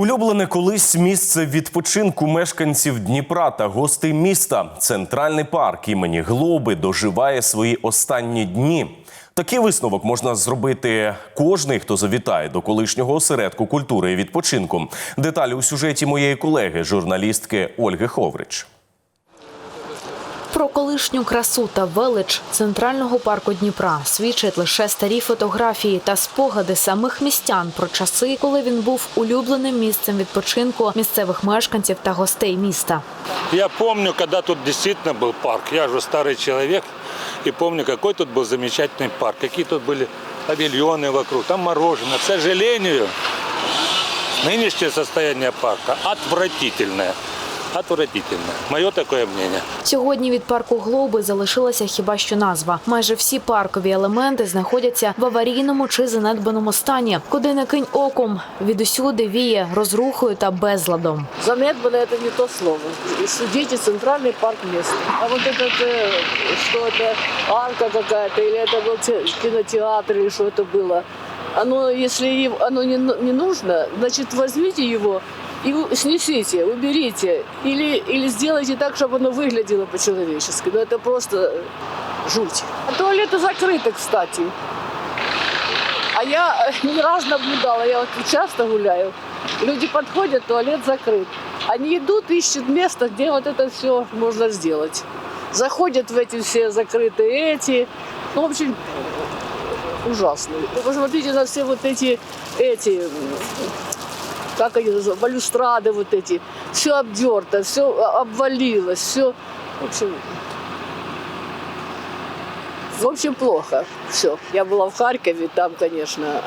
Улюблене колись місце відпочинку мешканців Дніпра та гостей міста. Центральний парк імені Глоби доживає свої останні дні. Такий висновок можна зробити кожний, хто завітає до колишнього осередку культури і відпочинку. Деталі у сюжеті моєї колеги, журналістки Ольги Ховрич. Про колишню красу та велич центрального парку Дніпра свідчать лише старі фотографії та спогади самих містян про часи, коли він був улюбленим місцем відпочинку місцевих мешканців та гостей міста. Я помню, когда тут действительно был парк. Я же старый человек и помню, какой тут был замечательный парк. Какие тут были павильоны вокруг, там мороженое. К сожалению, нынешнее состояние парка отвратительное. Отвратительное. Мое такое мнение. Сьогодні від парку Глоби залишилася хіба що назва. Майже всі паркові елементи знаходяться в аварійному чи занедбаному стані, куди не кинь оком. Відусюди віє розрухою та безладом. Занедбано это не то слово. Судите центральный парк мест. А вот этот, э, что это, арка какая-то, или это был те- кинотеатр, или что это было. Оно, если ев- оно не, ну- не нужно, значит, возьмите его и снесите, уберите. Или, или сделайте так, чтобы оно выглядело по-человечески. Но это просто жуть. А туалеты закрыты, кстати. А я э, не раз наблюдала, я вот часто гуляю. Люди подходят, туалет закрыт. Они идут, ищут место, где вот это все можно сделать. Заходят в эти все закрытые эти. Ну, в общем, ужасно. Вы посмотрите на все вот эти, эти, как они называются, балюстрады вот эти. Все обдерто, все обвалилось, все, в общем, в общем, плохо. Все. Я была в Харькове, там, конечно,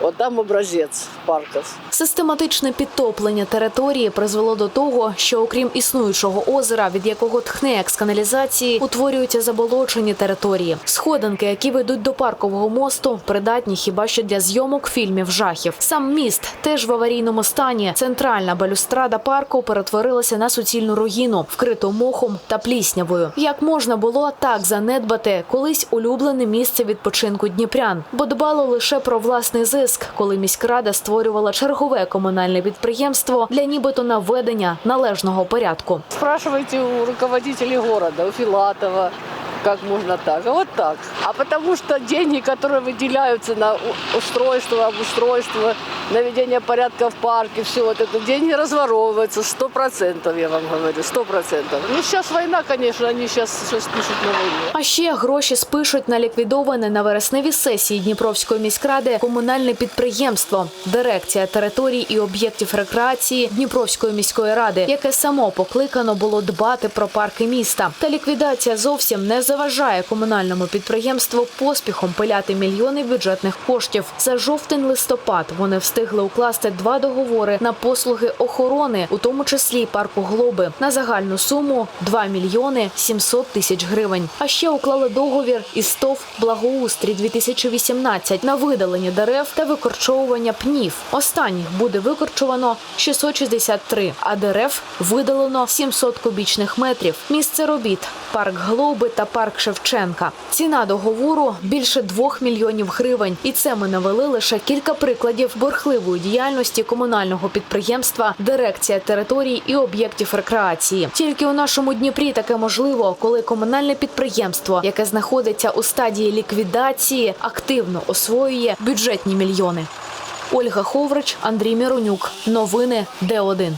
вот там образец парков. Систематичне підтоплення території призвело до того, що окрім існуючого озера, від якого тхне як з каналізації, утворюються заболочені території. Сходинки, які ведуть до паркового мосту, придатні хіба що для зйомок фільмів жахів. Сам міст теж в аварійному стані. Центральна балюстрада парку перетворилася на суцільну руїну, вкриту мохом та пліснявою. Як можна було так занедбати колись улюблене місце відпочинку дніпрян, бо дбало лише про власний зиск, коли міськрада створювала чергове комунальне підприємство для нібито наведення належного порядку. Спрашивайте у руководителей города, у Філатова. как можно так. А вот так. А потому что деньги, которые выделяются на устройство, обустройство, наведение порядка в парке, все вот это, деньги разворовываются, сто процентов, я вам говорю, сто процентов. Ну, сейчас война, конечно, они сейчас что пишут на войне. А ще гроші спишуть на ліквідоване на вересневій сесії Дніпровської міськради комунальне підприємство, дирекція територій і об'єктів рекреації Дніпровської міської ради, яке само покликано було дбати про парки міста. Та ліквідація зовсім не заважає комунальному підприємству поспіхом пиляти мільйони бюджетних коштів. За жовтень-листопад вони встигли укласти два договори на послуги охорони, у тому числі парку Глоби, на загальну суму 2 мільйони 700 тисяч гривень. А ще уклали договір із ТОВ Благоустрій 2018 на видалення дерев та викорчовування пнів. Останніх буде викорчовано 663, а дерев видалено 700 кубічних метрів. Місце робіт парк Глоби та парк Шевченка. Ціна договору більше 2 мільйонів гривень. І це ми навели лише кілька прикладів бурхливої діяльності комунального підприємства Дирекція територій і об'єктів рекреації. Тільки у нашому Дніпрі таке можливо, коли комунальне підприємство, яке знаходиться у стадії ліквідації, активно освоює бюджетні мільйони. Ольга Ховрич, Андрій Міронюк. Новини Д1.